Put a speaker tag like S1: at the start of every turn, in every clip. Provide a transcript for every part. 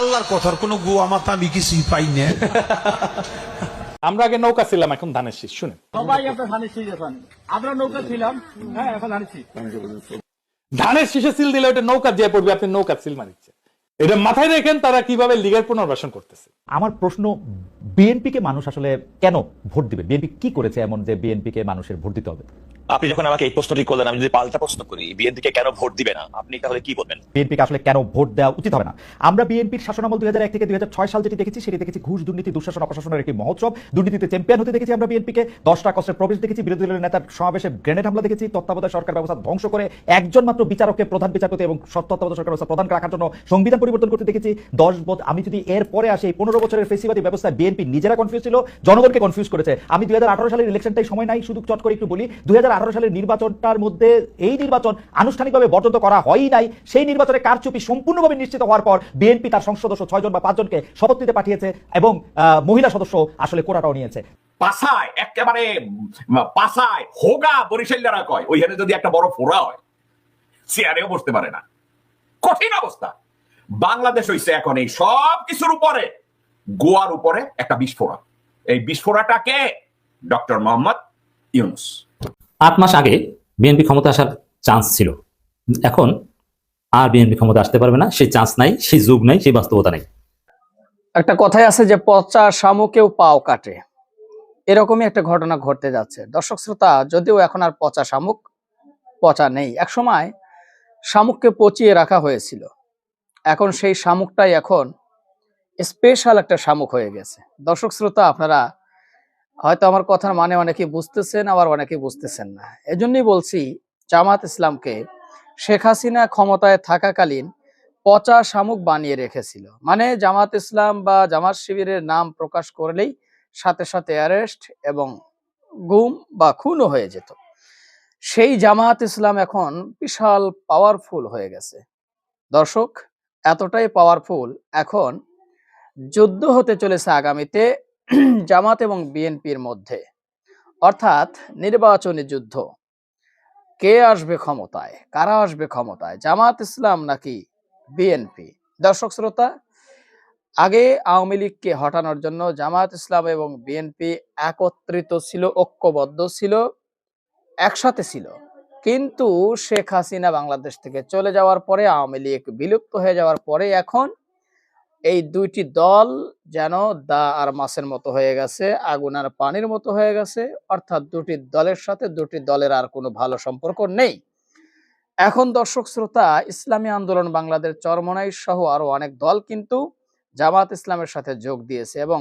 S1: আল্লাহর কথার কোনো গোয়া মাথা আমি কিছুই পাই না।
S2: আমরা আগে নৌকা ছিলাম এখন ধানের শীষ শুনেন।
S3: সবাই আপনার ধানের শীষ এখন। আমরা নৌকা ছিলাম হ্যাঁ এখন ধানের শীষ।
S2: ধানের শীষে সিল দিলে ওটা নৌকা যে পড়বে আপনি নৌকা সিল মারিচ্ছে এটা মাথায় রেখেন তারা কীভাবে লিগের পুনর্বাসন করতেছে।
S4: আমার প্রশ্ন বিএনপিকে মানুষ আসলে কেন ভোট দিবে বিএনপি কি করেছে এমন যে বিএনপিকে মানুষের ভোট দিতে হবে?
S5: আপনি যখন আমাকে এই প্রশ্নটি করলেন, আমি যদি পাল্টা প্রশ্ন করি, বিএনপিকে কেন ভোট দিবে না? আপনি তাহলে কি বলবেন?
S4: বিএনপিকে আসলে কেন ভোট দেওয়া উচিত হবে না? আমরা বিএনপির শাসনামল দুই হাজার এক থেকে দুই হাজার ছয় সাল যেটি দেখেছি, সেটি দেখেছি ঘুষ, দুর্নীতি, দুঃশাসন, অপশাসনের একটি মহোৎসব। দুর্নীতিতে চ্যাম্পিয়ন হতে দেখেছি আমরা বিএনপিকে। দশটা কষ্টের প্রবেশ দেখেছি। বিরোধী দলের নেতার সমাবেশে গ্রেনেড হামলা দেখেছি। তত্ত্বাবধায়ক সরকার ব্যবস্থা ধ্বংস করে একজন মাত্র বিচারককে, প্রধান বিচারপতি এবং তত্ত্বাবধায়ক সরকার ব্যবস্থা প্রধান রাখার জন্য সংবিধান পরিবর্তন করতে দেখেছি। দশ বছর আমি যদি এর পরে আসি, এই পনেরো বছরের ফেসিবাদী ব্যবস্থায় বিএনপি নিজেরা কনফিউজ ছিল, জনগণকে কনফিউজ করেছে। আমি দুই হাজার আঠারো সালের ইলেকশনটাই সময় নাই শুধু চট করে একটু বলি। দুই হাজার সালের নির্বাচনটার মধ্যে এই নির্বাচন আনুষ্ঠানিকভাবে বর্জন করা হয়ই নাই। সেই নির্বাচনে কারচুপি সম্পূর্ণভাবে নিশ্চিত হওয়ার পর বিএনপি তার সংসদ সদস্য ছয়জন বা পাঁচজনকে শপথ নিতে পাঠিয়েছে এবং মহিলা সদস্য আসলে কোটাটাও নিয়েছে।
S6: পাশায় একেবারে পাশায় হোগা বরিশাল্লারা কয়, ওইখানে যদি একটা বড় ফোড়া হয়, চেয়ারেও বসতে পারে না। কঠিন অবস্থা। বাংলাদেশ হইছে এখন এই সব কিছুর উপরে, গোয়ার উপরে একটা বিস্ফোরণ। এই বিস্ফোরাটাকে ডক্টর মোহাম্মদ ইউনুস।
S7: আট মাস আগে বিএনপি ক্ষমতা আসার চান্স ছিল। এখন আর বিএনপি ক্ষমতা আসতে পারবে না, সেই চান্স নাই, সেই যুগ নাই, সেই বাস্তবতা নাই।
S3: একটা কথাই আছে যে পচা শামুকেও পাও কাটে। এরকমই একটা ঘটনা ঘটতে যাচ্ছে। দর্শক শ্রোতা, যদিও এখন আর পচা শামুক, পচা নেই। এক সময় শামুককে পচিয়ে রাখা হয়েছিল। এখন সেই শামুকটাই এখন স্পেশাল একটা শামুক হয়ে গেছে। দর্শক শ্রোতা, আপনারা হয়তো আমার কথার মানে অনেকে বুঝতেছেন, আবার অনেকে বুঝতেছেন না। এজন্যই বলছি জামাত ইসলামকে শেখ হাসিনা ক্ষমতায় থাকাকালীন পচা শামুক বানিয়ে রেখেছিল। মানে জামাত ইসলাম বা জামাত শিবিরের নাম প্রকাশ করলেই সাথে সাথে অ্যারেস্ট এবং গুম বা খুনও হয়ে যেত। সেই জামাত ইসলাম এখন বিশাল পাওয়ারফুল হয়ে গেছে। দর্শক, এতটাই পাওয়ারফুল এখন যুদ্ধ হতে চলেছে আগামীতে জামাত এবং বিএনপির মধ্যে। অর্থাৎ নির্বাচনী যুদ্ধ। কে আসবে ক্ষমতায়? কারা আসবে ক্ষমতায়? জামাত ইসলাম নাকি বিএনপি? দর্শক শ্রোতা, আগে আওয়ামী লীগকে হটানোর জন্য জামাত ইসলাম এবং বিএনপি একত্রিত ছিল, ঐক্যবদ্ধ ছিল, একসাথে ছিল। কিন্তু শেখ হাসিনা বাংলাদেশ থেকে চলে যাওয়ার পরে, আওয়ামী লীগ বিলুপ্ত হয়ে যাওয়ার পরে এখন এই দুইটি দল যেন দা আর মাছের মতো হয়ে গেছে, আগুন আর পানির মতো হয়ে গেছে, অর্থাৎ দুটি দলের সাথে দুটি দলের আর কোনো ভালো সম্পর্ক নেই। এখন দর্শক শ্রোতা, ইসলামী আন্দোলন বাংলাদেশ চরমনাই সহ আরও অনেক দল কিন্তু জামাত ইসলামের সাথে যোগ দিয়েছে এবং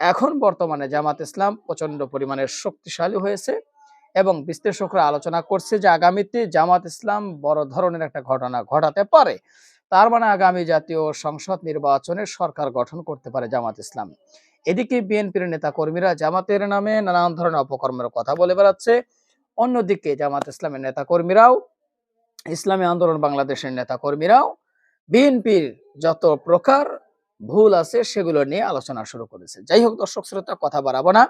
S3: এখন বর্তমানে জামাত ইসলাম প্রচণ্ড পরিমাণে শক্তিশালী হয়েছে এবং বিশ্লেষকরা আলোচনা করছে যে আগামীতে জামাত ইসলাম বড় ধরনের একটা ঘটনা ঘটাতে পারে। তার মানে আগামী জাতীয় সংসদ নির্বাচনে সরকার গঠন করতে পারে জামাত ইসলাম। এদিকে বিএনপির নেতা কর্মীরা জামাতের নামে নানান ধরনের অপকর্মের কথা বলে বেড়াচ্ছে। অন্যদিকে জামাত ইসলামের নেতা কর্মীরাও ইসলামী আন্দোলন বাংলাদেশের নেতা কর্মীরাও বিএনপির যত প্রকার ভুল আছে সেগুলো নিয়ে আলোচনা শুরু করেছে। যাই হোক দর্শক শ্রোতা, কথা বাড়াবো না।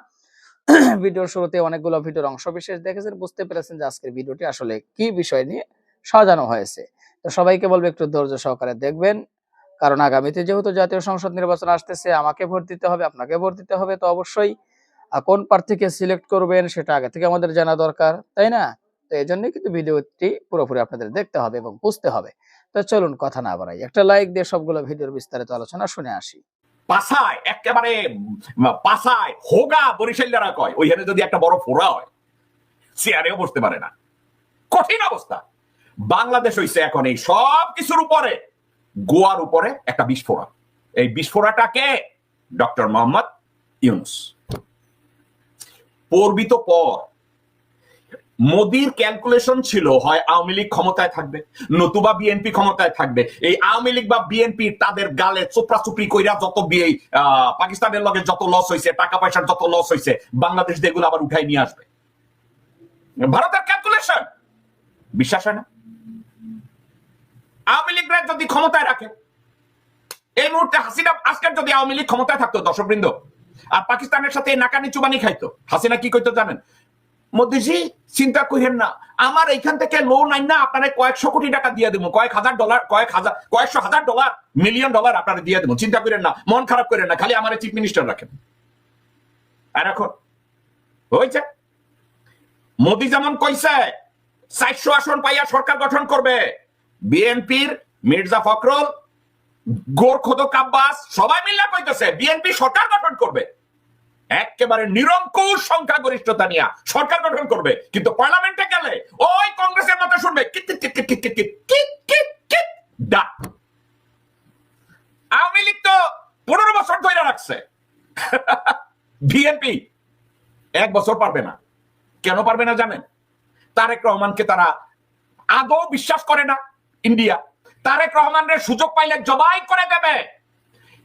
S3: ভিডিওর শুরুতে অনেকগুলো ভিডিওর অংশ বিশেষ দেখেছেন, বুঝতে পেরেছেন যে আজকের ভিডিওটি আসলে কি বিষয় নিয়ে সাজানো হয়েছে। তো সবাইকে বলব একটু ধৈর্য সহকারে দেখবেন। কারণ আগামীতে যেহেতু জাতীয় সংসদ নির্বাচন আসতেছে, আমাকে ভোট দিতে হবে, আপনাকে ভোট দিতে হবে, তো অবশ্যই কোন প্রার্থীকে সিলেক্ট করবেন সেটা আগে থেকে আমাদের জানা দরকার, তাই না? তো এই জন্যই কিন্তু ভিডিওটি পুরোপুরি আপনাদের দেখতে হবে এবং বুঝতে হবে। তো চলুন কথা না বাড়াই, একটা লাইক দিয়ে সবগুলো ভিডিওর বিস্তারিত আলোচনা শুনে আসি।
S6: পাশায় একেবারে পাশায় হোগা বরিশাল্লারা কয়, ওইখানে যদি একটা বড় ফোড়া হয় চেয়ারেও বসতে পারে না। কঠিন অবস্থা। বাংলাদেশ হইছে এখন এই সব কিছুর উপরে, গোয়ার উপরে একটা বিস্ফোরণ। এই বিস্ফোরাটাকে ডক্টর মোহাম্মদ ইউনুস। পড়বি তো পর মোদির ক্যালকুলেশন ছিল, হয় আওয়ামী লীগ ক্ষমতায় থাকবে, নতুবা বিএনপি ক্ষমতায় থাকবে। এই আওয়ামী লীগ বা বিএনপি তাদের গালে চোপড়া চুপড়ি কইরা যত বিয়ে পাকিস্তানের লগে যত লস হয়েছে টাকা পয়সার যত লস হয়েছে বাংলাদেশ যেগুলো আবার উঠাই নিয়ে আসবে। ভারতের ক্যালকুলেশন বিশ্বাস হয় না? আওয়ামী লীগরা যদি ক্ষমতায় রাখে, এই মুহূর্তে হাসিনা আজকের যদি আওয়ামী লীগ ক্ষমতায় থাকতো, দর্শকবৃন্দ, আর পাকিস্তানের সাথে নাকানি চুবানি খাইতো, হাসিনা কি করতো জানেন? চিন্তা করেন না, আমার এইখান থেকে লোন আইন না, আপনারা কয়েকশো কোটি টাকা দিয়ে দেবো কয়েক হাজার ডলার কয়েক হাজার, কয়েকশো হাজার ডলার মিলিয়ন ডলার আপনারা দিয়ে দেবো চিন্তা করেন না, মন খারাপ করেন না, খালি আমার চিফ মিনিস্টার রাখেন। আর এখন হয়েছে মোদি যেমন কইছে, চারশো আসন পাইয়া সরকার গঠন করবে বিএনপির মির্জা ফখরুল, গোর্খদ কাব্বাস, সবাই মিল্লা কইতেছে, বিএনপি সরকার গঠন করবে। একেবারে নিরঙ্কুশ সংখ্যাগরিষ্ঠতা নিয়ে সরকার গঠন করবে। কিন্তু পার্লামেন্টে গেলে ওই কংগ্রেসের মতো শুনবে আওয়ামী লীগ তো পনেরো বছর ধরে রাখছে। বিএনপি এক বছর পারবে না। কেন পারবে না জানেন? তারেক রহমানকে তারা আদৌ বিশ্বাস করে না। ইন্ডিয়া। তারেক রহমানের সুযোগ পাইলে জবাই করে দেবে।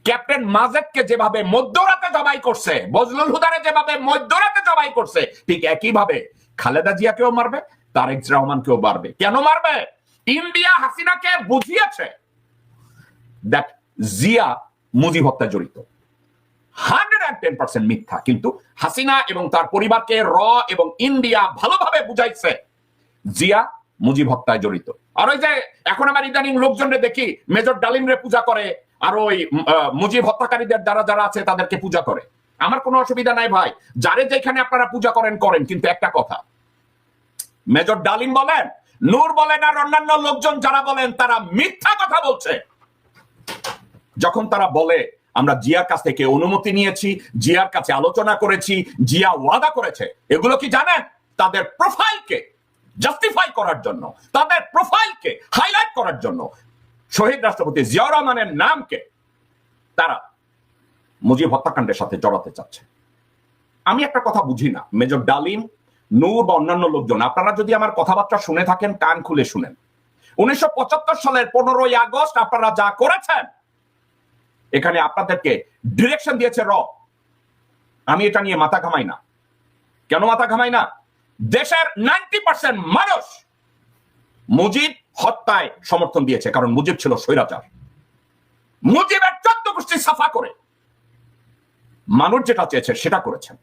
S6: ক্যাপ্টেন মাজেদকে যেভাবে মধ্যরাতে জবাই করছে, বজলুল হুদারে যেভাবে মধ্যরাতে জবাই করছে, ঠিক একইভাবে খালেদা জিয়াকেও মারবে, তারেক রহমানকেও মারবে। কেন মারবে? ইন্ডিয়া হাসিনাকে বুঝিয়েছে দ্যাট জিয়া মুজিব হত্যা জড়িত। হান্ড্রেড অ্যান্ড টেন পার্সেন্ট মিথ্যা, কিন্তু হাসিনা এবং তার পরিবারকে র এবং ইন্ডিয়া ভালোভাবে বুঝাইছে, জিয়া মুজিব হত্যায় জড়িত। আর ওই যে এখন আমার ইদানিং লোকজনরে দেখি মেজর ডালিমরে পূজা করে, আর ওই মুজিব হত্যাকারীদের যারা যারা আছে তাদেরকে পূজা করে। আমার কোনো অসুবিধা নাই ভাই। যারে যেখানে আপনারা পূজা করেন করেন। কিন্তু একটা কথা, মেজর ডালিম বলেন, নূর বলেন, আর অন্যান্য লোকজন যারা বলেন, তারা মিথ্যা কথা বলছে। যখন তারা বলে, আমরা জিয়ার কাছ থেকে অনুমতি নিয়েছি, জিয়ার কাছে আলোচনা করেছি, জিয়া ওয়াদা করেছে। এগুলো কি জানেন? তাদের প্রোফাইলকে জাস্টিফাই করার জন্য, তাদের প্রোফাইলকে হাইলাইট করার জন্য শহীদ রাষ্ট্রপতি জিয়াউর রহমানের নামকে তারা মুজিব হত্যাকাণ্ডের সাথে জড়াতে চাচ্ছে। আমি একটা কথা বুঝি না, মেজর ডালিম, নূর বা অন্যান্য লোকজন, আপনারা যদি আমার কথাবার্তা শুনে থাকেন, কান খুলে শুনেন। উনিশশো পঁচাত্তর সালের পনেরোই আগস্ট আপনারা যা করেছেন, এখানে আপনাদেরকে ডিরেকশন দিয়েছে র। আমি এটা নিয়ে মাথা ঘামাই না। কেন মাথা ঘামাই না? দেশের নাইনটি পার্সেন্ট মানুষ মুজিব হত্যায় সমর্থন দিয়েছে, কারণ মুজিব ছিল স্বৈরাচার। মুজিবের চোদ্দ গোষ্ঠী সাফা করে, মানুষ যেটা চেয়েছে সেটা করেছেন।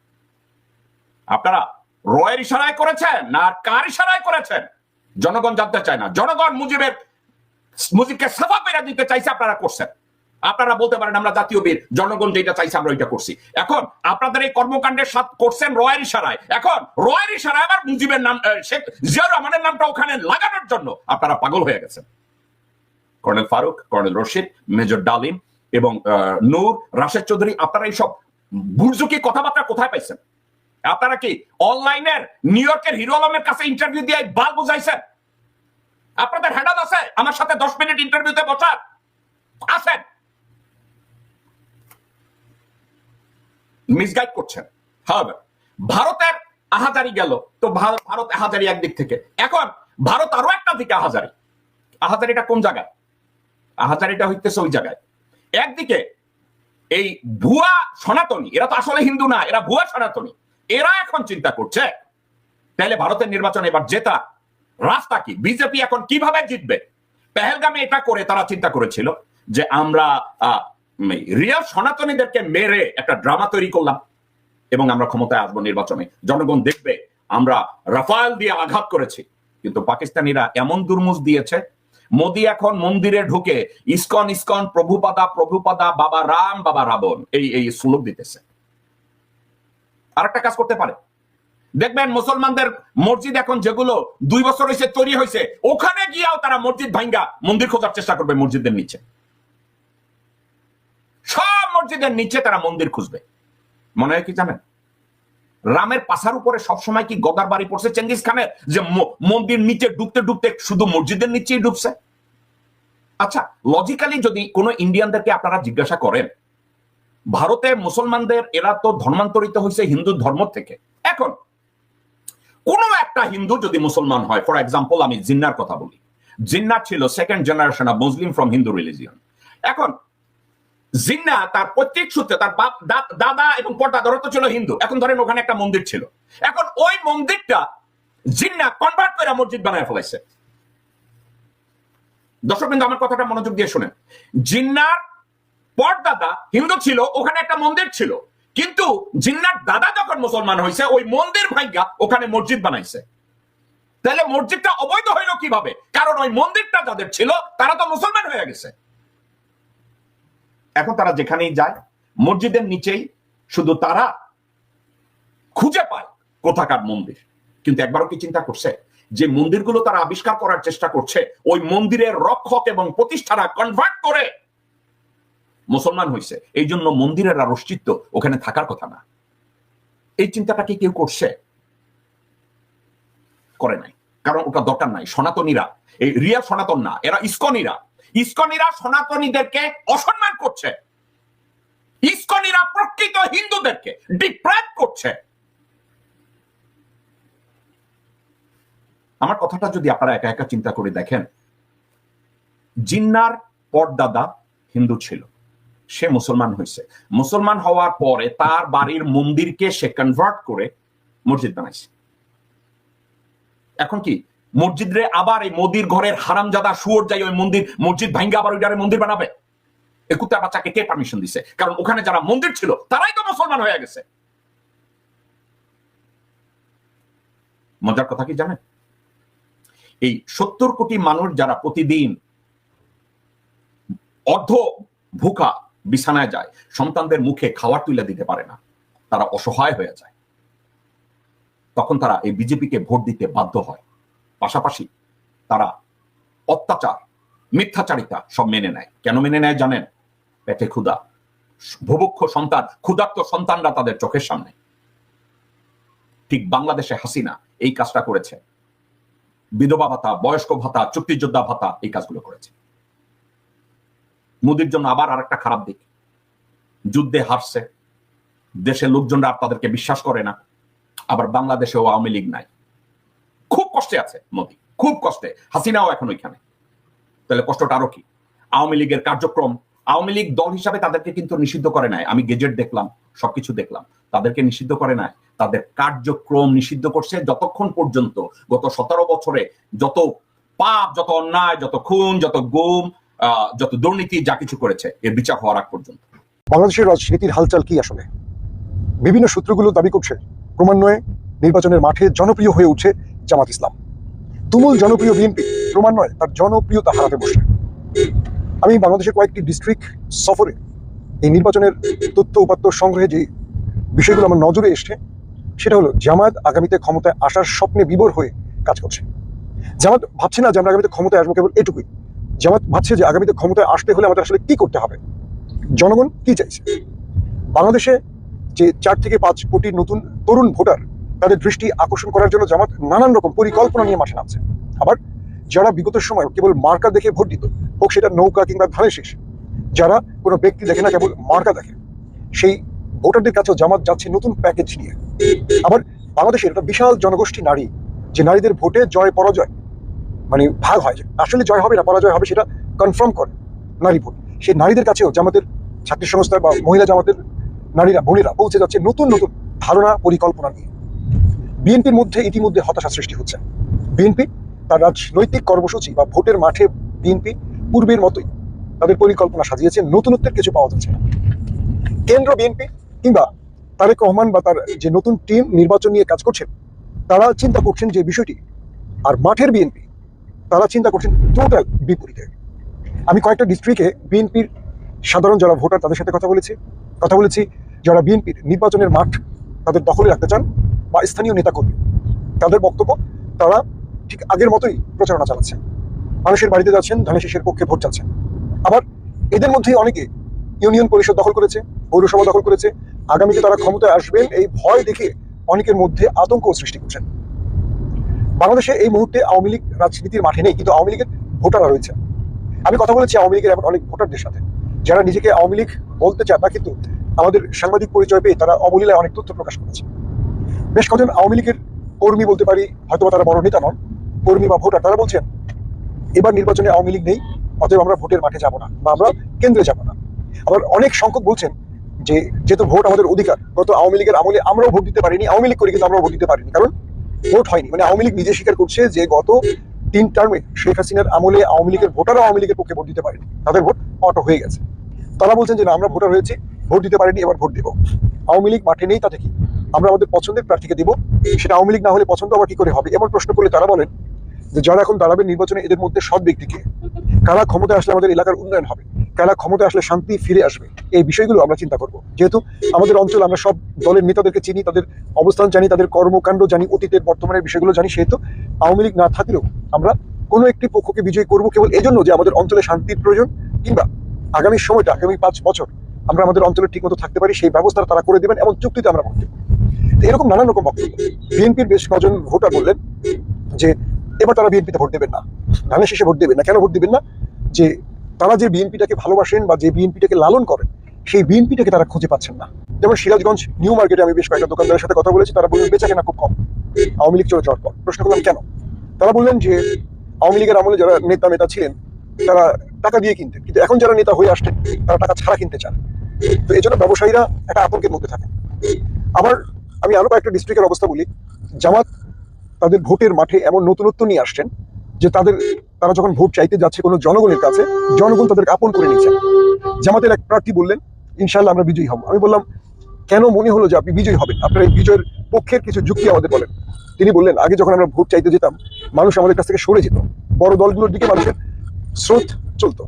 S6: আপনারা রয়ের ইশারায় করেছেন না কার ইশারায় করেছেন? জনগণ জানতে চায় না। জনগণ মুজিবের, মুজিবকে সাফা করে দিতে চাইছে, আপনারা করছেন। আপনারা বলতে পারেন আমরা জাতীয় বীর, জনগণ যেটা চাইছে আমরা ওইটা করছি। এখন আপনাদের এই কর্মকাণ্ডের সাথ করছেন রয়ের ইশারায়। এখন রয়ের ইশারায় আবার মুজিবের নাম শেখ জিয়াউর রহমানের নামটা ওখানে লাগানোর জন্য আপনারা পাগল হয়ে গেছেন। Colonel Farooq, colonel Rashid, major Dalim এবং নূর, রাশেদ চৌধুরী, আপনারা এইসব বুর্জুকি কথাবার্তা কোথায় পাইছেন? আপনারা কি অনলাইনের নিউ ইয়র্কের হিরো আলমের কাছে ইন্টারভিউ দিয়ে বাল বুঝাইছেন? আপনাদের হ্যান্ডাল আছে? আমার সাথে দশ মিনিট ইন্টারভিউতে বসার। আছেন? মিসগাইড করছেন। হবে ভারতের আহাজারি গেল, তো ভারত আহাজারি একদিক থেকে। এখন ভারত আরও একটা দিকে আহাজারি। আহাজারিটা কোন জায়গায়? আহাজারিটা হইতেছে ওই জায়গায়। একদিকে এই ভুয়া সনাতনী, এরা তো আসলে হিন্দু না, এরা ভুয়া সনাতনী, এরা এখন চিন্তা করছে তাহলে ভারতের নির্বাচন এবার জেতা। রাস্তা কি? বিজেপি এখন কীভাবে জিতবে? পেহেলগামে এটা করে তারা চিন্তা করেছিল যে আমরা রিয়াল সনাতনীদেরকে মেরে একটা ড্রামা তৈরি করলাম এবং আমরা ক্ষমতায় আসব নির্বাচনে। জনগণ দেখবে, আমরা রাফায়েল দিয়ে আঘাত করেছি। কিন্তু পাকিস্তানিরা এমন দুর্মুজ দিয়েছে, মোদি এখন মন্দিরে ঢুকে ইসকন ইসকন, প্রভুপাদা প্রভুপাদা, বাবা রাম, বাবা রাবণ, এই এই শ্লোক দিতেছে। আরেকটা কাজ করতে পারে। দেখবেন মুসলমানদের মসজিদ এখন যেগুলো দুই বছর হয়েছে তৈরি হয়েছে ওখানে গিয়েও তারা মসজিদ ভাঙ্গা মন্দির খোঁজার চেষ্টা করবে মসজিদের নিচে। মসজিদের নিচে তারা মন্দির খুঁজবে। মনে হয় কি জানেন? রামের পাশার উপরে সবসময় কি গদার বাড়ি পড়ছে চেঙ্গিস খানের? যে মন্দির নিচে ডুবতে ডুবতে শুধু মসজিদের নিচেই ডুবছে? আচ্ছা লজিক্যালি যদি কোনো ইন্ডিয়ানদেরকে আপনারা জিজ্ঞাসা করেন, ভারতে মুসলমানদের, এরা তো ধর্মান্তরিত হয়েছে হিন্দু ধর্ম থেকে। এখন, কোন একটা হিন্দু যদি মুসলমান হয় ফর এক্সাম্পল আমি জিন্নার কথা বলি। জিন্নার ছিল second generation of Muslim from Hindu religion এখন জিন্না তার প্রত্যেক সূত্রে তার বাপ দাদা এবং পর্দাদারও তো ছিল হিন্দু। এখন ধরেন ওখানে একটা মন্দির ছিল। এখন ওই মন্দিরটা জিন্না কনভার্ট করে মসজিদ বানায় ফেলাইছে। দর্শক বিন্দু, আমার কথাটা মনোযোগ দিয়ে শুনেন। জিন্নার পরদাদা হিন্দু ছিল, ওখানে একটা মন্দির ছিল। কিন্তু জিন্নার দাদা যখন মুসলমান হয়েছে, ওই মন্দির ভাঙ্গা ওখানে মসজিদ বানাইছে। তাহলে মসজিদটা অবৈধ হইল কীভাবে? কারণ ওই মন্দিরটা যাদের ছিল, তারা তো মুসলমান হয়ে গেছে। এখন তারা যেখানেই যায়, মসজিদের নিচেই শুধু তারা খুঁজে পায় কোথাকার মন্দির। কিন্তু একবারও কি চিন্তা করছে? যে মন্দিরগুলো তারা আবিষ্কার করার চেষ্টা করছে, ওই মন্দিরের রক্ষক এবং প্রতিষ্ঠারা কনভার্ট করে মুসলমান হয়েছে এই জন্য মন্দিরের আর অস্তিত্ব ওখানে থাকার কথা না। এই চিন্তাটা কি কেউ করছে? করে নাই। কারণ ওটা দরকার নাই। সনাতনীরা, এই রিয়া সনাতন না, এরা ইস্কনিরা। ইস্কনিরা সনাতনীদেরকে অসম্মান করছে। ইস্কনিরা প্রকৃত হিন্দুদেরকে ডিপ্রাইভ করছে। আমার কথাটা যদি আপনারা একা একা চিন্তা করে দেখেন, জিন্নার পরদাদা হিন্দু ছিল। সে মুসলমান হয়েছে। মুসলমান হওয়ার পরে তার বাড়ির মন্দিরকে সে কনভার্ট করে মসজিদ বানাইছে। এখন কি মসজিদে আবার এই মোদির ঘরের হারামজাদা শুয়োর যাই ওই মন্দির, মসজিদ ভাঙ্গা আবার ওইটারে মন্দির বানাবে? এ বাচ্চাকে কে পারমিশন দিছে? কারণ ওখানে যারা মন্দির ছিল, তারাই তো মুসলমান হয়ে গেছে। মজার কথা কি জানেন? এই সত্তর কোটি মানুষ যারা প্রতিদিন অর্ধ ভুকা বিছানায় যায়, সন্তানদের মুখে খাবার তুলে দিতে পারে না, তারা অসহায় হয়ে যায়। তখন তারা এই বিজেপিকে ভোট দিতে বাধ্য হয়। পাশাপাশি তারা অত্যাচার, মিথ্যাচারিতা সব মেনে নেয়। কেন মেনে নেয় জানেন? পেটে ক্ষুদা ভুভুক্ষ সন্তান, ক্ষুধার্ত সন্তানরা তাদের চোখের সামনে। ঠিক বাংলাদেশে হাসিনা এই কাজটা করেছে। বিধবা ভাতা, বয়স্ক ভাতা, চুক্তিযোদ্ধা ভাতা এই কাজগুলো করেছে। মোদির জন্য আবার আরেকটা খারাপ দিক। যুদ্ধে হারছে। দেশের লোকজনরা আর তাদেরকে বিশ্বাস করে না। আবার বাংলাদেশেও আওয়ামী লীগ নাই। খুব কষ্টে আছে মোদি। খুব কষ্টে। হাসিনাও এখন ওইখানে। তাহলে কষ্টটা আরও কি? আওয়ামী লীগের কার্যক্রম, আওয়ামী লীগ দল হিসাবে তাদেরকে কিন্তু নিষিদ্ধ করে নাই। আমি গেজেট দেখলাম, সবকিছু দেখলাম। তাদেরকে নিষিদ্ধ করে নাই। তাদের কার্যক্রম নিষিদ্ধ করছে যতক্ষণ পর্যন্ত, গত সতেরো বছরে যত পাপ, যত অন্যায়, যত খুন, যত গুম যত দুর্নীতি, যা কিছু করেছে, এর বিচার হওয়ার আগ পর্যন্ত।
S8: বাংলাদেশের রাজনীতির হালচাল কি আসলে? বিভিন্ন সূত্রগুলো দাবি করছে, ক্রমান্বয়ে নির্বাচনের মাঠে জনপ্রিয় হয়ে উঠছে জামাত ইসলাম। তুমুল জনপ্রিয় বিএনপি ক্রমান্বয়ে তার জনপ্রিয়তা হারাতে বসে। আমি বাংলাদেশের কয়েকটি ডিস্ট্রিক্ট সফরে এই নির্বাচনের তথ্য উপাত্ত সংগ্রহে যে বিষয়গুলো আমার নজরে এসছে, সেটা হলো জামাত আগামীতে ক্ষমতায় আসার স্বপ্নে বিবর হয়ে কাজ করছে। জামাত ভাবছে না যে আমরা আগামীতে ক্ষমতায় আসব কেবল এটুকুই। জামাত ভাবছে যে আগামীতে ক্ষমতায় আসতে হলে আমাদের আসলে কি করতে হবে? জনগণ কি চাইছে? বাংলাদেশে যে চার থেকে পাঁচ কোটি নতুন তরুণ ভোটার তাদের দৃষ্টি আকর্ষণ করার জন্য জামাত নানান রকম পরিকল্পনা নিয়ে মাঠে নামছে। আবার যারা বিগত সময় কেবল মার্কা দেখে ভোট দিত, হোক সেটা নৌকা কিংবা ধানের শীষ, যারা কোনো ব্যক্তি দেখে না, কেবল মার্কা দেখে। সেই ভোটারদের কাছেও জামাত যাচ্ছে নতুন প্যাকেজ নিয়ে। আবার বাংলাদেশের একটা বিশাল জনগোষ্ঠী নারী, যে নারীদের ভোটে জয়, পরাজয় মানে ভাগ হয়, যে আসলে জয় হবে না, পরাজয় হবে সেটা কনফার্ম করে নারী ভোট। সেই নারীদের কাছেও জামাতের ছাত্রী সংস্থা বা মহিলা জামাতের নারীরা, বোনেরা পৌঁছে যাচ্ছে নতুন নতুন ধারণা, পরিকল্পনা নিয়ে। বিএনপির মধ্যে ইতিমধ্যে হতাশা সৃষ্টি হচ্ছে। বিএনপি তার রাজনৈতিক কর্মসূচি বা ভোটের মাঠে বিএনপি পূর্বের মতোই তাদের পরিকল্পনা সাজিয়েছে, নতুনত্বের কিছু পাওয়া যাচ্ছে না। কেন্দ্র বিএনপি কিংবা তারেক রহমান বা তার যে নতুন টিম নির্বাচন নিয়ে কাজ করছেন, তারা চিন্তা করছেন যে বিষয়টি আর মাঠের বিএনপি, তারা চিন্তা করছেন টোটাল বিপরীতে। আমি কয়েকটা ডিস্ট্রিক্টে বিএনপির সাধারণ যারা ভোটার তাদের সাথে কথা বলেছি। কথা বলেছি, যারা বিএনপির নির্বাচনের মাঠ তাদের দখলে রাখতে চান বা স্থানীয় নেতাকর্মী, তাদের বক্তব্য, তারা ঠিক আগের মতোই প্রচারণা চালাচ্ছে মানুষের বাড়িতে যাচ্ছেন, ধানের পক্ষে ভোট চাচ্ছেন। আবার এদের মধ্যেই অনেকে ইউনিয়ন পরিষদ দখল করেছে, পৌরসভা দখল করেছে। আগামীতে তারা ক্ষমতায় আসবেন এই ভয় দেখে অনেকের মধ্যে আতঙ্ক সৃষ্টি করছেন। বাংলাদেশে এই মুহূর্তে আওয়ামী লীগ রাজনীতির মাঠে নেই, কিন্তু আওয়ামী লীগের ভোটাররা রয়েছে। আমি কথা বলেছি আওয়ামী লীগের এমন অনেক ভোটারদের সাথে। যারা নিজেকে আওয়ামী লীগ বলতে চায় না কিন্তু আমাদের সাংবাদিক পরিচয় পেয়ে তারা অবলীলায় অনেক তথ্য প্রকাশ করেছে। বেশ কজন আওয়ামী লীগের কর্মী বলতে পারি, হয়তো তারা বড় নেতা নন, কর্মী বা ভোটার, তারা বলছেন, এবার নির্বাচনে আওয়ামী লীগ নেই, অতএব আমরা ভোটের মাঠে যাব না বা আমরা কেন্দ্রে যাব না। আবার অনেক সংখ্যক বলছেন যে, যেহেতু ভোট আমাদের অধিকার, গত আওয়ামী লীগের আমলে আমরাও ভোট দিতে পারিনি, আওয়ামী লীগ করি কিন্তু আমরাও ভোট দিতে পারিনি। কারণ ভোট হয়নি। মানে আওয়ামী লীগ নিজে স্বীকার করছে যে, গত তিন টার্মে শেখ হাসিনার আমলে আওয়ামী লীগের ভোটারও আওয়ামী লীগের পক্ষে ভোট দিতে পারেনি। তাদের ভোট অটো হয়ে গেছে। তারা বলছেন যে, না, আমরা ভোটার হয়েছি, ভোট দিতে পারিনি, এবার ভোট দেব। আওয়ামী লীগ মাঠে নেই তাতে কি আমরা আমাদের পছন্দের প্রার্থীকে দিব। সেটা আওয়ামী লীগ না হলে পছন্দ আবার কি করে হবে? এমন প্রশ্ন করলে তারা বলেন যে, যারা এখন দাঁড়াবে নির্বাচনে, এদের মধ্যে সৎ ব্যক্তিকে। কারা ক্ষমতায় আসলে আমাদের এলাকার উন্নয়ন হবে? কারা ক্ষমতায় আসলে শান্তি ফিরে আসবে? এই বিষয়গুলো আমরা চিন্তা করব। যেহেতু আমাদের অঞ্চল, আমরা সব দলের নেতাদেরকে চিনি, তাদের অবস্থান জানি, তাদের কর্মকাণ্ড জানি, অতীতের, বর্তমানের বিষয়গুলো জানি, সেহেতু আওয়ামী লীগ না থাকলেও আমরা কোনো একটি পক্ষকে বিজয়ী করব কেবল এজন্য যে, আমাদের অঞ্চলে শান্তির প্রয়োজন কিংবা আগামী সময়টা, আগামী পাঁচ বছর আমরা আমাদের অঞ্চলে ঠিকমতো থাকতে পারি, সেই ব্যবস্থা তারা করে দেবেন এবং চুক্তিতে আমরা বক্তব্য তো এরকম নানান রকম বক্তব্য। বিএনপির বেশ কজন ভোটার বললেন যে, এবার তারা বিএনপিতে ভোট দেবেন না। ধানের শেষে ভোট দেবেন না। কেন ভোট দেবেন না? যে, তারা যে বিএনপিটাকে ভালোবাসেন বা যে বিএনপিটাকে লালন করেন, সেই বিএনপিটাকে তারা খুঁজে পাচ্ছেন না। যেমন সিরাজগঞ্জ নিউ মার্কেটে আমি বেশ কয়েকটা দোকানদারের সাথে কথা বলেছি, তারা বললেন, বেচা কেনা খুব কম। আওয়ামী লীগ চলে যাওয়ার পর। প্রশ্ন করলাম, কেন? তারা বললেন যে, আওয়ামী লীগের আমলে যারা নেতা নেতা ছিলেন, তারা টাকা দিয়ে কিনতেন। কিন্তু এখন যারা নেতা হয়ে আসছেন, তারা টাকা ছাড়া কিনতে চান। তো এই জন্য ব্যবসায়ীরা একটা আতঙ্কের মধ্যে থাকে আবার আমি আরও কয়েকটা ডিস্ট্রিক্টের অবস্থা বলি। জামাত তাদের ভোটের মাঠে এমন নতুনত্ব নিয়ে আসছেন যে তাদের, তারা যখন ভোট চাইতে যাচ্ছে কোনো জনগণের কাছে, জনগণ তাদের আপন করে নিচ্ছেন জামাতের এক প্রার্থী বললেন ইনশাল্লাহ আমরা বিজয়ী হব। আমি বললাম, কেন মনে হলো যে আপনি বিজয়ী হবেন? আপনার এই বিজয়ের পক্ষের কিছু যুক্তি আমাদের বলেন। তিনি বললেন, আগে যখন আমরা ভোট চাইতে যেতাম, মানুষ আমাদের কাছ থেকে সরে যেত। বড় দলগুলোর দিকে মানুষের স্রোত চলতো।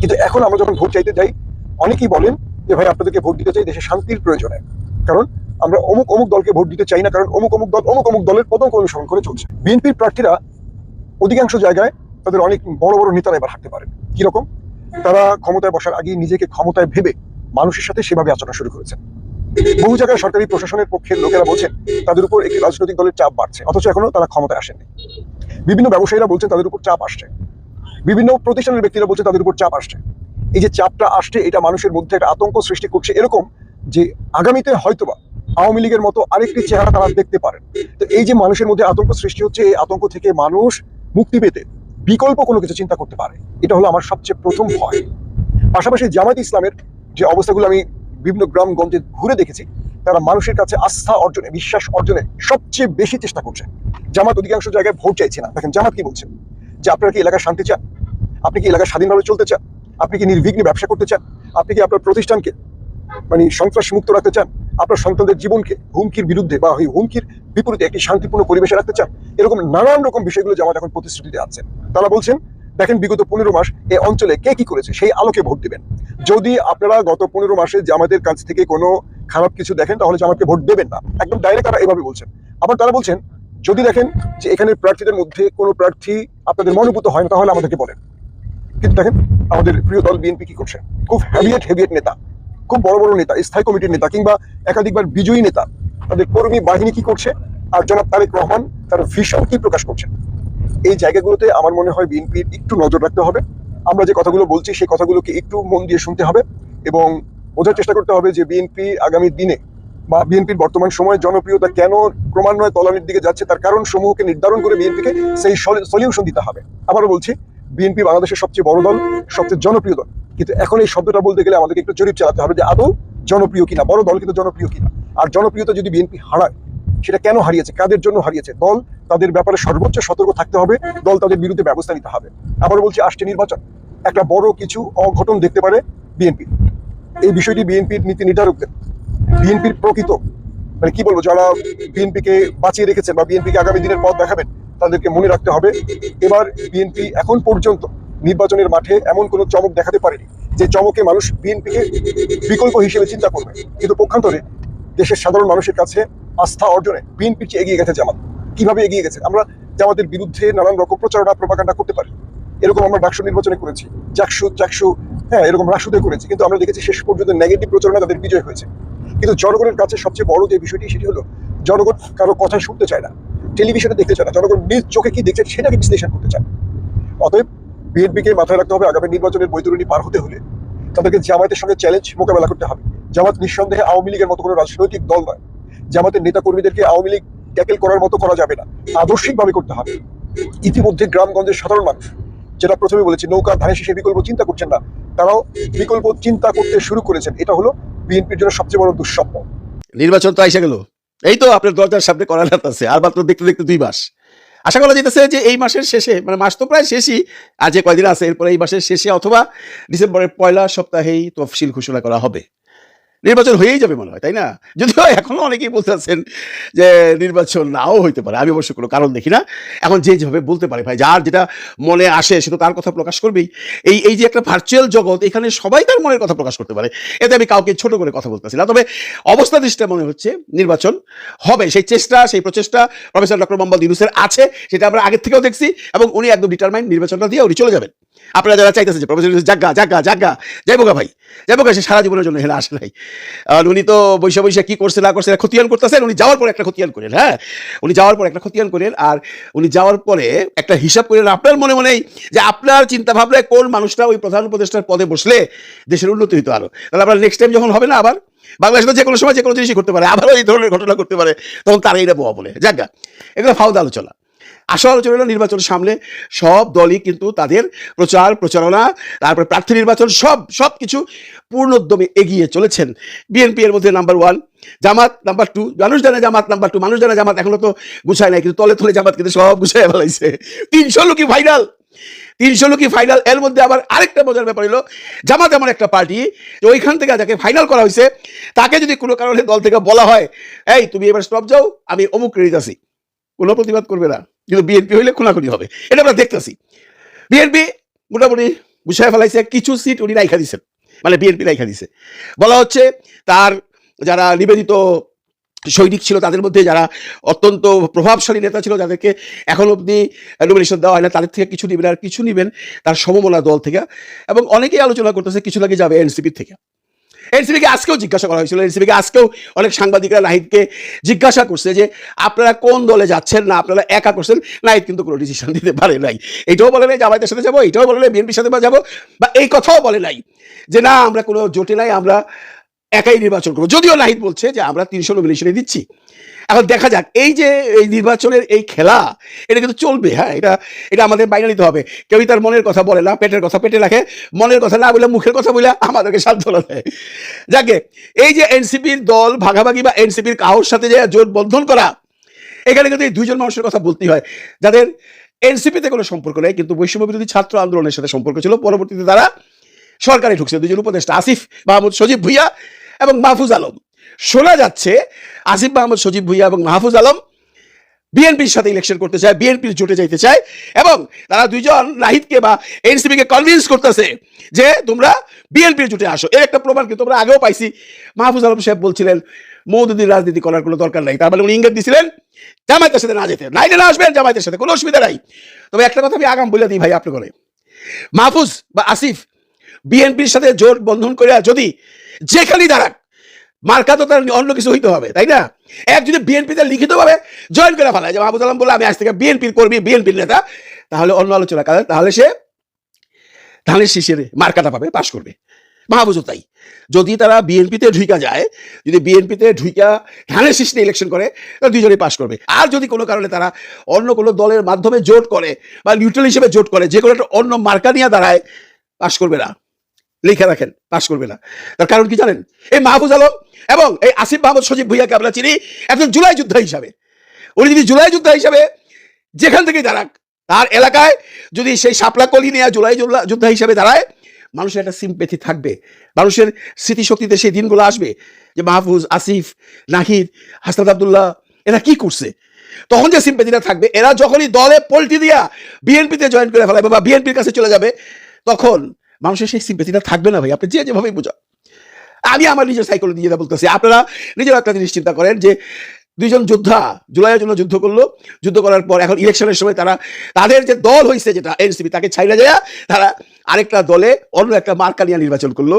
S8: কিন্তু এখন আমরা যখন ভোট চাইতে যাই, অনেকেই বলেন যে, ভাই, আপনাদেরকে ভোট দিতে চাই দেশে শান্তির প্রয়োজনে। কারণ আমরা অমুক অমুক দলকে ভোট দিতে চাই না, কারণ অমুক অমুক দল অমুক অমুক দলের পতঙ্ক অনুসরণ করে চলছে। বিএনপির প্রার্থীরা অধিকাংশ জায়গায় তাদের অনেক বড় বড় নেতারা এবার হাঁটতে পারেন। কীরকম? তারা ক্ষমতায় বসার আগে নিজেকে ক্ষমতায় ভেবে মানুষের সাথে সেভাবে আচরণ শুরু করেছেন। বহু জায়গায় সরকারি প্রশাসনের পক্ষের লোকেরা বলছেন, তাদের উপর একটি রাজনৈতিক দলের চাপ বাড়ছে, অথচ এখনও তারা ক্ষমতায় আসেনি বিভিন্ন ব্যবসায়ীরা বলছেন, তাদের উপর চাপ আসছে। বিভিন্ন প্রতিষ্ঠানের ব্যক্তিরা বলছে তাদের উপর চাপ আসছে। এই যে চাপটা আসছে, এটা মানুষের মধ্যে একটা আতঙ্ক সৃষ্টি করছে, এরকম যে আগামীতে হয়তোবা আওয়ামী লীগের মতো আরেকটি চেহারা তারা দেখতে পারেন। তো এই যে মানুষের মধ্যে আতঙ্ক সৃষ্টি হচ্ছে, এই আতঙ্ক থেকে মানুষ মুক্তি পেতে বিকল্প কোনো কিছু চিন্তা করতে পারে। এটা হলো আমার সবচেয়ে প্রথম ভয়। পাশাপাশি জামায়াত ইসলামের যে অবস্থাগুলো আমি বিভিন্ন গ্রামগঞ্জে ঘুরে দেখেছি, তারা মানুষের কাছে আস্থা অর্জনে, বিশ্বাস অর্জনে সবচেয়ে বেশি চেষ্টা করছে। জামাত অধিকাংশ জায়গায় ভোট চাইছে না। দেখেন, জামাত কি বলছেন যে আপনারা কি এলাকার শান্তি চান? আপনি কি এলাকায় স্বাধীনভাবে চলতে চান? আপনি কি নির্বিঘ্নে ব্যবসা করতে চান? আপনি কি আপনার প্রতিষ্ঠানকে মানে সন্ত্রাস মুক্ত রাখতে চান? আপনার সন্তানদের জীবনকে হুমকির বিরুদ্ধে বা ওই হুমকির বিপরীতে একটি শান্তিপূর্ণ পরিবেশে রাখতে চান, এরকম নানান রকম বিষয়গুলো জামাত এখন প্রতিশ্রুতিতে আছেন তারা বলছেন, দেখেন বিগত পনেরো মাস এই অঞ্চলে কে কি করেছে, সেই আলোকে ভোট দিবেন। যদি আপনারা গত পনেরো মাসে জামাতের কাছ থেকে কোনো খারাপ কিছু দেখেন, তাহলে জামাতকে ভোট দেবেন না। একদম ডাইরেক্ট তারা এভাবে বলছেন। আবার তারা বলছেন, যদি দেখেন যে এখানে প্রার্থীদের মধ্যে কোনো প্রার্থী আপনাদের মনোভূত হয় না, তাহলে আমাদেরকে বলেন। কিন্তু দেখেন, আমাদের প্রিয় দল বিএনপি কি করছে? খুব হেভিয়েট হেভিয়েট নেতা। খুব বড় বড় নেতা, স্থায়ী কমিটির নেতা কিংবা একাধিকবার বিজয়ী নেতা, তাদের কর্মী বাহিনী কি করছে আর জনাব তারেক রহমান তার ভিশন কি প্রকাশ করছেন? এই জায়গাগুলোতে আমার মনে হয় বিএনপির একটু নজর রাখতে হবে। আমরা যে কথাগুলো বলছি, সেই কথাগুলোকে একটু মন দিয়ে শুনতে হবে এবং বোঝার চেষ্টা করতে হবে যে বিএনপি আগামী দিনে বা বিএনপির বর্তমান সময়ে জনপ্রিয়তা কেন ক্রমান্বয়ে তলানির দিকে যাচ্ছে, তার কারণ সমূহকে নির্ধারণ করে বিএনপিকে সেই সলিউশন দিতে হবে। আবারও বলছি বিএনপি বাংলাদেশের সবচেয়ে বড় দল, সবচেয়ে জনপ্রিয় দল। কিন্তু এখন এই শব্দটা বলতে গেলে আমাদেরকে একটু জরিপ চালাতে হবে যে আদৌ জনপ্রিয় কিনা, বড় দল কিন্তু জনপ্রিয় কিনা। আর জনপ্রিয়তা যদি বিএনপি হারায়, সেটা কেন হারিয়েছে, কাদের জন্য হারিয়েছে? দল তাদের ব্যাপারে সর্বোচ্চ সতর্ক থাকতে হবে, দল তাদের বিরুদ্ধে ব্যবস্থা নিতে হবে। আবার বলছি, আসছে নির্বাচন। একটা বড় কিছু অঘটন দেখতে পারে বিএনপি। এই বিষয়টি বিএনপির নীতি নির্ধারকদের। বিএনপির প্রকৃত মানে কি বলব, যারা বিএনপিকে বাঁচিয়ে রেখেছেন বা বিএনপিকে আগামী দিনের পথ দেখাবেন তাদেরকে মনে রাখতে হবে। এবার বিএনপি এখন পর্যন্ত নির্বাচনের মাঠে এমন কোনো চমক দেখাতে পারেনি, যে চমকে মানুষ বিএনপিকে বিকল্প হিসেবে চিন্তা করবে। কিন্তু পক্ষান্তরে দেশের সাধারণ মানুষের কাছে আস্থা অর্জনে বিএনপির চেয়ে এগিয়ে গেছে জামাত? কীভাবে এগিয়ে গেছে? আমরা জামাতের বিরুদ্ধে নানান রকম প্রচারণা, প্রপাগান্ডা করতে পারি। এরকম আমরা ডাকসু নির্বাচনে করেছি চাকসু চাকসু হ্যাঁ এরকম রাসুদে করেছি। কিন্তু আমরা দেখেছি শেষ পর্যন্ত নেগেটিভ প্রচারণা তাদের বিজয় হয়েছে। কিন্তু জনগণের কাছে সবচেয়ে বড় যে বিষয়টি, সেটি হলো, জনগণ কারও কথা শুনতে চায় না। টেলিভিশনে দেখতে চায় না। জনগণ নিজ চোখে কি দেখছে সেটাকে বিশ্লেষণ করতে চায়? অতএব বিএনপিকে মাথায় রাখতে হবে, আগামী নির্বাচনের বৈতরণী পার হতে হলে তাদেরকে জামায়াতের সঙ্গে চ্যালেঞ্জ মোকাবেলা করতে হবে। জামাত নিঃসন্দেহে আওয়ামী লীগের মতো কোনো রাজনৈতিক দল নয়। জামাতের নেতা কর্মীদেরকে আওয়ামী লীগ ট্যাকেল করার মতো করা যাবে না। আদর্শিকভাবে করতে হবে। ইতিমধ্যে গ্রামগঞ্জের সাধারণ মানুষ, যেটা প্রথমে বলেছি, নৌকা ধানের শেষে বিকল্প চিন্তা করছেন না, তারাও বিকল্প চিন্তা করতে শুরু করেছেন। এটা হলো বিএনপির জন্য সবচেয়ে বড় দুঃস্বপ্ন।
S9: নির্বাচন তো আইসা গেল। এই তো আপনার দরজার সামনে করা আছে, আর মাত্র দেখতে দেখতে দুই মাস। আশা করা যেতেছে যে এই মাসের শেষে মানে মাস তো প্রায় শেষই, আর যে কয়দিন আছে, এরপরে এই মাসের শেষে অথবা ডিসেম্বরের পয়লা সপ্তাহেই তফসিল ঘোষণা করা হবে। নির্বাচন হয়েই যাবে মনে হয়, তাই না? যদিও এখনও অনেকেই বলতে আছেন যে নির্বাচন নাও হইতে পারে, আমি অবশ্য কোনো কারণ দেখি না। এখন যে যেভাবে বলতে পারে, ভাই, যার যেটা মনে আসে সে তো তার কথা প্রকাশ করবেই। এই এই যে একটা ভার্চুয়াল জগৎ, এখানে সবাই তার মনের কথা প্রকাশ করতে পারে। এতে আমি কাউকে ছোট করে কথা বলতেছি না, তবে অবস্থা দৃষ্টিতে মনে হচ্ছে নির্বাচন হবে, সেই চেষ্টা, সেই প্রচেষ্টা প্রফেসর ডক্টর মোহাম্মদ ইউনুসের আছে, সেটা আমরা আগের থেকেও দেখছি, এবং উনি একদম ডিটারমাইন্ড নির্বাচনটা দিয়ে উনি চলে যাবেন। আপনারা যারা চাইতেছেন যে প্রফেসর ইউনুস, জাগা জাগা জাগা যাইবোগা ভাই যাইবোগা সে সারা জীবনের জন্য এখানে আসে নাই। আর উনি তো বৈশা বৈশা কি করছে, না করছে খতিয়ান করতেছেন, উনি যাওয়ার পর একটা খতিয়ান করেন হ্যাঁ? উনি যাওয়ার পর একটা খতিয়ান করেন, আর উনি যাওয়ার পরে একটা হিসাব করেন, আপনার মনে মনেই যে আপনার চিন্তা ভাবনায় কোন মানুষটা ওই প্রধান উপদেষ্টার পদে বসলে দেশের উন্নতি হইতো আরও। তাহলে আপনার নেক্সট টাইম যখন হবে না আবার, বাংলাদেশে তো যে কোনো সময় যে কোনো জিনিসই করতে পারে, আবারও এই ধরনের ঘটনা করতে পারে, তখন তারা এটা বলে যাজ্ঞা এগুলো ফাউদা আলোচনা। আসল আলোচনা হলো নির্বাচনের সামনে সব দলই কিন্তু তাদের প্রচার, প্রচারণা, তারপরে প্রার্থী নির্বাচন সব সব কিছু পূর্ণোদ্যমে এগিয়ে চলেছেন। বিএনপি এর মধ্যে number one Jamaat number two মানুষ জানে জামাত নাম্বার টু মানুষ জানে জামাত এখনও তো গুছায় নাই, কিন্তু তলে তলে জামাত কিন্তু সব গুছায় ফেলাইছে। তিনশো লোকই ফাইনাল তিনশো লোকই ফাইনাল এর মধ্যে আবার আরেকটা মজার ব্যাপার হলো, জামাত এমন একটা পার্টি যে ওইখান থেকে যাকে ফাইনাল করা হয়েছে, তাকে যদি কোনো কারণে দল থেকে বলা হয়, এই, তুমি এবার স্টপ যাও, আমি অমুক ক্রেডিট আছি। কোনো প্রতিবাদ করবে না। কিন্তু বিএনপি হইলে খুনাখুনি হবে। এটা আমরা দেখতেছি। বিএনপি মোটামুটি গুছায় ফেলাইছে, কিছু সিট উনি রাইখা দিছেন। মানে বিএনপি রাইখা দিছে। বলা হচ্ছে তার যারা নিবেদিত সৈনিক ছিল, তাদের মধ্যে যারা অত্যন্ত প্রভাবশালী নেতা ছিল, যাদেরকে এখন অবধি নমিনেশন দেওয়া হয় না, তাদের থেকে কিছু নেবেন আর কিছু নেবেন তার সমমনা দল থেকে। এবং অনেকেই আলোচনা করতেছে, কিছু লাগে যাবে এনসিপির থেকে। এনসিপিকে আজকেও জিজ্ঞাসা করা হয়েছিল। এনসিপিকে আজকেও অনেক সাংবাদিকরা নাহিদকে জিজ্ঞাসা করছে যে, আপনারা কোন দলে যাচ্ছেন? না, আপনারা একা করছেন? নাহিদ কিন্তু কোনো ডিসিশন দিতে পারে নাই। এটাও বলে নাই, জামায়াতের সাথে যাব, এটাও বলে নাই, বিএনপির সাথে যাব, বা এই কথাও বলে নাই যে, না, আমরা কোনো জোটে নাই, আমরা একাই নির্বাচন করব। যদিও নাহিদ বলছে যে আমরা তিনশো নমিনেশনে দিচ্ছি। এখন দেখা যাক, এই যে এই নির্বাচনের এই খেলা, এটা কিন্তু চলবে হ্যাঁ এটা এটা আমাদের বাইরে নিতে হবে। কেউই তার মনের কথা বলে না, পেটের কথা পেটে রাখে, মনের কথা না বলে, মুখের কথা বলে আমাদেরকে সান্ত্বনা দেয়। যাকে, এই যে এনসিপির দল ভাগাভাগি বা এনসিপির কাহোর সাথে যে জোট বন্ধন করা, এখানে কিন্তু এই দুইজন মানুষের কথা বলতেই হয়। যাদের এনসিপিতে কোনো সম্পর্ক নেই, কিন্তু বৈষম্য বিরোধী ছাত্র আন্দোলনের সাথে সম্পর্ক ছিল, পরবর্তীতে তারা সরকারে ঢুকছে। দুজন উপদেষ্টা, আসিফ মাহমুদ সজীব ভুইয়া এবং মাহফুজ আলম। শোনা যাচ্ছে আসিফ মাহমুদ, সজীব ভুইয়া এবং মাহফুজ আলম বিএনপির সাথে ইলেকশন করতে চায়, বিএনপির জোটে যাইতে চায় এবং তারা দুইজন নাহিদকে বা এনসিপি কে কনভিন্স করতেছে যে তোমরা বিএনপির জোটে আসো। এর একটা প্রমাণ কিন্তু তোমরা আগেও পাইছি। মাহফুজ আলম সাহেব বলছিলেন মৌদুদির রাজনীতি করার কোনো দরকার নাই। তার মানে উনি ইঙ্গিত দিছিলেন, জামায়াতের সাথে না যেতে। নাইলে না আসবেন, জামায়াতের সাথে কোনো অসুবিধা নাই। তবে একটা কথা আমি আগাম বলে দিই ভাই, আপনি করে মাহফুজ বা আসিফ, বিএনপির সাথে জোট বন্ধন করে যদি যেখানেই দাঁড়াক মার্কা তো তার অন্য কিছু হইতে হবে, তাই না? এক যদি বিএনপিতে লিখিতভাবে জয়েন করে ফেলায়, যে মাহবুদ আলম বলে আমি আজ থেকে বিএনপির কর্মী বিএনপির নেতা, তাহলে অন্য আলোচনা কালে তাহলে সে ধানের শীষের মার্কাটা পাবে, পাশ করবে। মাহবুজও তাই। যদি তারা বিএনপিতে ঢুইকা যায়, যদি বিএনপিতে ঢুইকা ধানের শীষ ইলেকশন করে, তাহলে দুজনেই পাশ করবে। আর যদি কোনো কারণে তারা অন্য কোনো দলের মাধ্যমে জোট করে বা নিউট্রাল হিসেবে জোট করে, যে কোনো একটা অন্য মার্কা নিয়ে দাঁড়ায়, পাশ করবে না। লিখে রাখেন, পাশ করবে না। তার কারণ কি জানেন? এই মাহফুজ আলম এবং এই আসিফ মাহমুদ সজীব ভুইয়াকে আমরা চিনি, একজন জুলাই যোদ্ধা হিসাবে। উনি যদি জুলাই যোদ্ধা হিসাবে যেখান থেকে দাঁড়াক, তার এলাকায় যদি সেই শাপলা কলি নিয়ে জুলাই যোদ্ধা- হিসাবে দাঁড়ায়, মানুষের একটা সিম্পেথি থাকবে। মানুষের স্মৃতিশক্তিতে সেই দিনগুলো আসবে যে মাহফুজ, আসিফ, নাহিদ, হাসনাত আবদুল্লাহ, এরা কি করছে? তখন যে সিম্পেথিটা থাকবে, এরা যখনই দলে পল্টি দিয়া বিএনপিতে জয়েন করে ফেলাবে বা বিএনপির কাছে চলে যাবে, তখন মানুষের সেই সিম্পেথিটা থাকবে না ভাই, আপনি যে যেভাবেই বোঝা আমি আমার নিজের সাইকোলজি যেটা বলতেছি, আপনারা নিজের একটা জিনিস চিন্তা করেন যে, দুইজন যোদ্ধা জুলাইয়ের জন্য যুদ্ধ করল, যুদ্ধ করার পর এখন ইলেকশনের সময় তারা, তাদের যে দল হয়েছে যেটা এনসিপি তাকে ছাইড়া যায় তারা আরেকটা দলে অন্য একটা মার্কা নিয়ে নির্বাচন করল।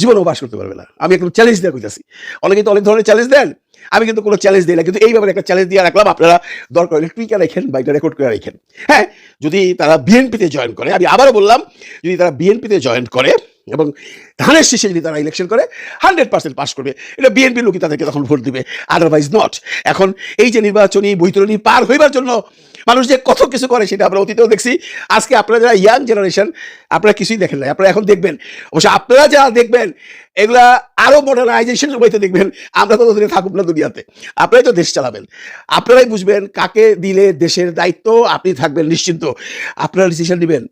S9: জীবনও বাস করতে পারবে না। আমি একটু চ্যালেঞ্জ দেওয়া করতেছি অনেকে তো অনেক ধরনের চ্যালেঞ্জ দেন। আমি কিন্তু কোনো চ্যালেঞ্জ দিই না। কিন্তু এইভাবে একটা চ্যালেঞ্জ দিয়ে রাখলাম, আপনারা দরকার হলে টুইকে রেখেন বা এটা রেকর্ড করে রেখেন। হ্যাঁ যদি তারা বিএনপিতে জয়েন করে, আমি আবারও বললাম, যদি তারা বিএনপিতে জয়েন করে এবং ধানের শীষে যদি তারা ইলেকশন করে হান্ড্রেড পার্সেন্ট পাস করবে। এটা বিএনপির লোকই তাদেরকে তখন ভোট দিবে আদারওয়াইজ নট এখন এই যে নির্বাচনী বৈতরণী পার হইবার জন্য মানুষ যে কত কিছু করে সেটা আমরা অতীতেও দেখছি। আজকে আপনারা যারা ইয়াং জেনারেশন আপনারা কিছুই দেখেন না আপনারা এখন দেখবেন। অবশ্য আপনারা যারা দেখবেন, এগুলা আরও মডার্নাইজেশন হইতে দেখবেন। আমরা তো দূরে থাকুক না দুনিয়াতে। আপনারাই তো দেশ চালাবেন। আপনারাই বুঝবেন কাকে দিলে দেশের দায়িত্ব, আপনি থাকবেন নিশ্চিন্ত। আপনারা ডিসিশন নেবেন।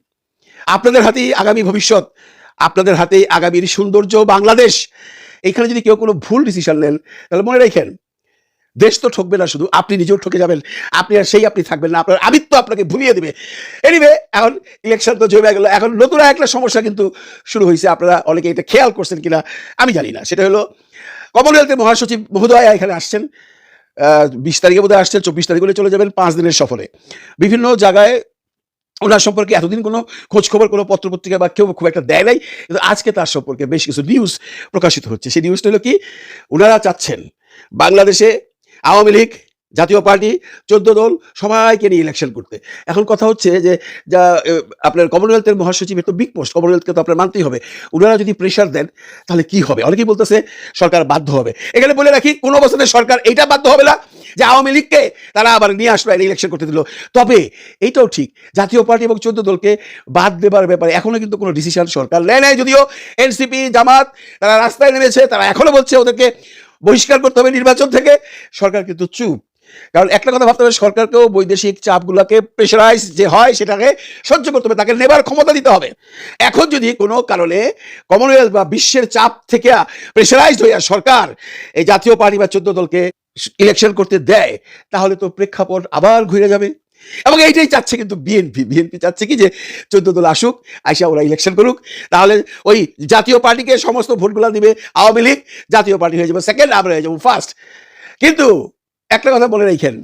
S9: আপনাদের হাতেই আগামী ভবিষ্যৎ। আপনাদের হাতেই আগামীর সৌন্দর্য বাংলাদেশ। এখানে যদি কেউ কোনো ভুল ডিসিশন নেন, তাহলে মনে রাখেন, দেশ তো ঠকবে না শুধু, আপনি নিজেও ঠকে যাবেন, আপনি আর সেই আপনি থাকবেন না, আপনার আমিত্ব আপনাকে ভুলিয়ে দেবে। এনিবে এখন ইলেকশন তো জমে গেল, এখন নতুন একটা সমস্যা কিন্তু শুরু হয়েছে, আপনারা অনেকে এটা খেয়াল করছেন কিনা, আমি জানি না। সেটা হলো কমনওয়েলথের মহাসচিব মহোদয় এখানে আসছেন বিশ তারিখে বোধহয় আসছেন, চব্বিশ তারিখ চলে যাবেন, পাঁচ দিনের সফরে। বিভিন্ন জায়গায় ওনার সম্পর্কে এতদিন কোনো খোঁজখবর, কোনো পত্রপত্রিকা বা কেউ খুব একটা দেয় নাই। কিন্তু আজকে তার সম্পর্কে বেশ কিছু নিউজ প্রকাশিত হচ্ছে। সেই নিউজটা হলো কি, ওনারা চাচ্ছেন বাংলাদেশে আওয়ামী লীগ জাতীয় পার্টি, চোদ্দ দল সবাইকে নিয়ে ইলেকশন করতে। এখন কথা হচ্ছে যে, যা আপনার কমনওয়েলথের মহাসচিবের তো বিগ পোস্ট কমনওয়েলথকে তো আপনার মানতেই হবে। ওনারা যদি প্রেশার দেন, তাহলে কি হবে? অনেকেই বলতেছে, সরকার বাধ্য হবে। এখানে বলে রাখি, কোনো অবস্থাতে সরকার এইটা বাধ্য হবে না যে আওয়ামী লীগকে তারা আবার নিয়ে আসলো ইলেকশন করতে দিল। তবে এইটাও ঠিক, জাতীয় পার্টি এবং চোদ্দ দলকে বাদ দেবার ব্যাপারে এখনও কিন্তু কোনো ডিসিশন সরকার নেয় নাই। যদিও এনসিপি, জামাত, তারা রাস্তায় নেমেছে, তারা এখনও বলছে ওদেরকে বহিষ্কার করতে হবে নির্বাচন থেকে। সরকার কিন্তু চুপ। কারণ একটা কথা ভাবতে হবে, সরকারকেও বৈদেশিক চাপগুলোকে প্রেশারাইজ যে হয় সেটাকে সহ্য করতে হবে, তাকে নেবার ক্ষমতা দিতে হবে। এখন যদি কোনো কারণে কমনওয়েলথ বা বিশ্বের চাপ থেকে প্রেশারাইজড হইয়া সরকার এই জাতীয় পার্টি বা চোদ্দ দলকে ইলেকশন করতে দেয়, তাহলে তো প্রেক্ষাপট আবার ঘুরে যাবে। এবং এইটাই চাচ্ছে কিন্তু বিএনপি। বিএনপি চাচ্ছে কি যে চোদ্দ দল আসুক, আইসা ওরা ইলেকশন করুক, তাহলে ওই জাতীয় পার্টিকে সমস্ত ভোটগুলো দিবে আওয়ামী লীগ, জাতীয় পার্টি হয়ে যাবে সেকেন্ড আমরা হয়ে যাব ফার্স্ট কিন্তু একটা কথা বলে রাখেন,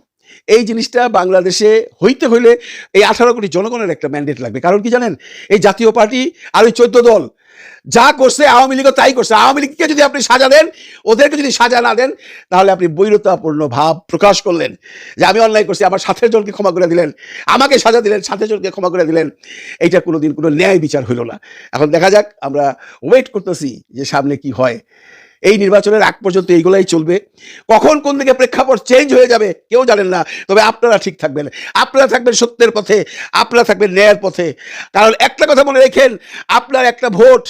S9: এই জিনিসটা বাংলাদেশে হইতে হইলে এই আঠারো কোটি জনগণের একটা ম্যান্ডেট লাগবে। কারণ কি জানেন? এই জাতীয় পার্টি আর ওই চোদ্দ দল যা করছে আওয়ামী লীগও তাই করছে। আওয়ামী লীগকে যদি আপনি সাজা দেন, ওদেরকে যদি সাজা না দেন, তাহলে আপনি বৈরতাপূর্ণ ভাব প্রকাশ করলেন যে আমি অন্যায় করছি, আমার সাথের জনকে ক্ষমা করে দিলেন, আমাকে সাজা দিলেন, সাথের জনকে ক্ষমা করে দিলেন। এইটা কোনোদিন কোনো ন্যায় বিচার হইল না। এখন দেখা যাক, আমরা ওয়েট করতেছি যে সামনে কি হয়। এই নির্বাচনের আগ পর্যন্ত এইগুলাই চলবে। কখন কোন দিকে প্রেক্ষাপট চেঞ্জ হয়ে যাবে, কেউ জানেন না। তবে আপনারা ঠিক থাকবেন। আপনারা থাকবেন সত্যের পথে, আপনারা থাকবেন ন্যায়ের পথে। কারণ একটা কথা মনে রেখেন, আপনার একটা ভোট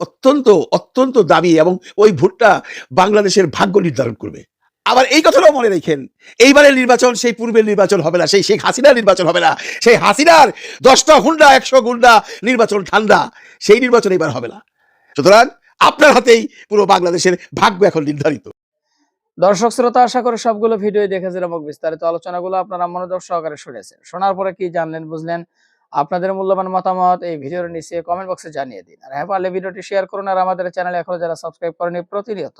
S9: অত্যন্ত অত্যন্ত দামি এবং ওই ভোটটা বাংলাদেশের ভাগ্য নির্ধারণ করবে। আবার এই কথাটাও মনে রেখেন, এইবারের নির্বাচন সেই পূর্বের নির্বাচন হবে না, সেই শেখ হাসিনার নির্বাচন হবে না। সেই হাসিনার দশটা হুন্ডা, একশো গুন্ডা নির্বাচন ঠান্ডা, সেই নির্বাচন এবার হবে না। সুতরাং আপনার হাতেই পুরো বাংলাদেশের ভাগ্য এখন নির্ধারিত।
S3: দর্শক, শ্রোতা, আশা করি সবগুলো ভিডিও দেখেছেন এবং বিস্তারিত আলোচনাগুলো আপনারা মনোযোগ সহকারে শুনেছেন। শোনার পরে কি জানলেন, বুঝলেন? আপনাদের মূল্যবান মতামত এই ভিডিওর নিচে কমেন্ট বক্সে জানিয়ে দিন। আর হ্যাঁ পারলে ভিডিওটি শেয়ার করুন আর আমাদের চ্যানেলে এখনও যারা সাবস্ক্রাইব করেনি, প্রতিনিয়ত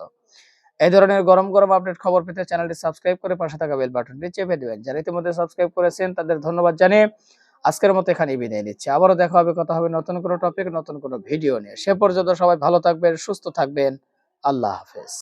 S3: এই ধরনের গরম গরম আপডেট খবর পেতে চ্যানেলটি সাবস্ক্রাইব করে পাশে থাকা বেল বাটনটি চেপে দেবেন। যারা ইতিমধ্যে সাবস্ক্রাইব করেছেন, তাদের ধন্যবাদ জানিয়ে আজকের মতো এখানে বিদায় নিচ্ছি। আবারও দেখা হবে, কথা হবে নতুন কোনো টপিক নতুন কোনো ভিডিও নিয়ে। সে পর্যন্ত সবাই ভালো থাকবেন, সুস্থ থাকবেন। আল্লাহ হাফেজ।